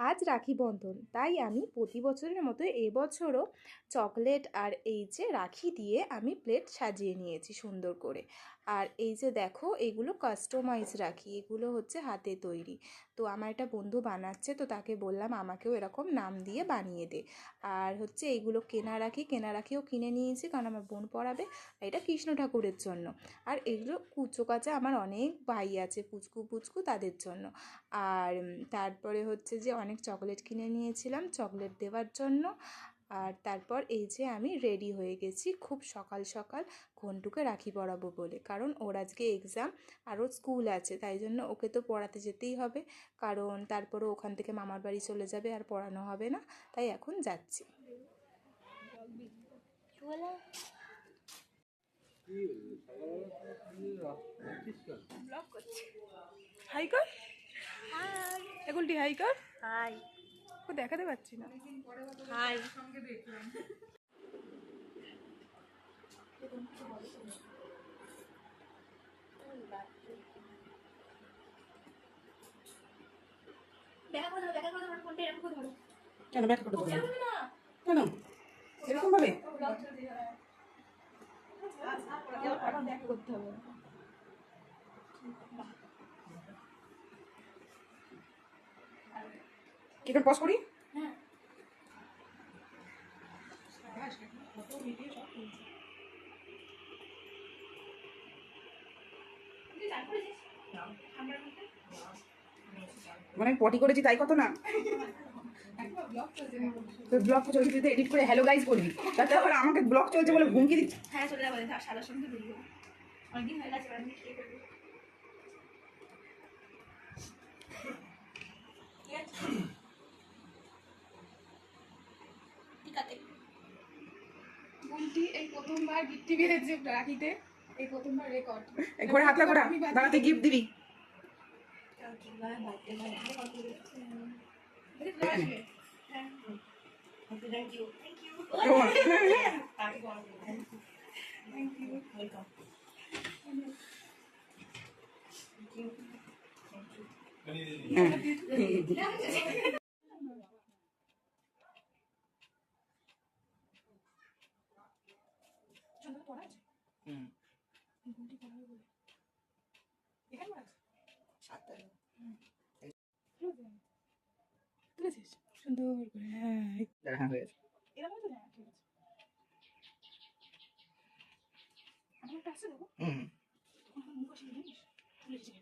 আজ রাখি বন্ধন। তাই আমি প্রতি বছরের মতো এবছরও চকলেট আর এই যে রাখি দিয়ে আমি প্লেট সাজিয়ে নিয়েছি সুন্দর করে। আর এই যে দেখো, এগুলো কাস্টমাইজ রাখি, এগুলো হচ্ছে হাতে তৈরি। তো আমার একটা বন্ধু বানাচ্ছে, তো তাকে বললাম, আমাকেও এরকম নাম দিয়ে বানিয়ে দে। আর হচ্ছে এইগুলো কেনা রাখি, কেনা রাখিও কিনে নিয়েছি, কারণ আমার বোন পড়াবে, এটা কৃষ্ণ ঠাকুরের জন্য। আর এগুলো কুচো কাচা আমার অনেক ভাই আছে, পুচকু পুচকু তাদের জন্য। আর তারপরে হচ্ছে যে অনেক চকলেট কিনে নিয়েছিলাম চকলেট দেওয়ার জন্য। আর তারপর এই যে আমি রেডি হয়ে গেছি খুব সকাল সকাল ঘন্টুকে রাখি পরাবো বলে। কারণ ওর আজকে এক্সাম আর ওর স্কুল আছে তাই জন্য ওকে তো পড়াতে যেতেই হবে। কারণ তারপরে ওখান থেকে মামার বাড়ি চলে যাবে আর পড়ানো হবে না তাই এখন যাচ্ছি। হাই কর এগুলটি হাই কর। হাই ও দেখাতে পাচ্ছি না। হাই দেখা করে ধরো, দেখা করে ধরো, ফোনটা এরকম করে ধরো। কেন ব্যাক কেন? এরকম ভাবে করতে হবে। কি করে পজ করি? মানে পটি করেছি তাই কত না? ব্লগ চলছে তুই এডিট করে হ্যালো গাইজ বলবি তাতে আবার আমাকে ব্লগ চলছে বলে হুমকি দিচ্ছে। হ্যাঁ চলে যাব। সাদার সঙ্গে অনেকদিন হয়ে গেছে এবার আমি কি করব ঠিক আছে ঠিক আছে বুলটি এই প্রথমবার বৃত্তি বেড়েছে রাখিতে। এই প্রথমবার রেকর্ড এই ঘরে হাত লাগোটা দাঁড়াতে গিফট দিবি। Thank you thank you welcome তুলেছিস? সুন্দর করে হ্যাঁ। দেখা হয়ে গেছে। এরকম তো হ্যাঁ ঠিক আছে। আমার একটা আছে দেখো। হুম। মুখ আসে জানিস তুলেছি।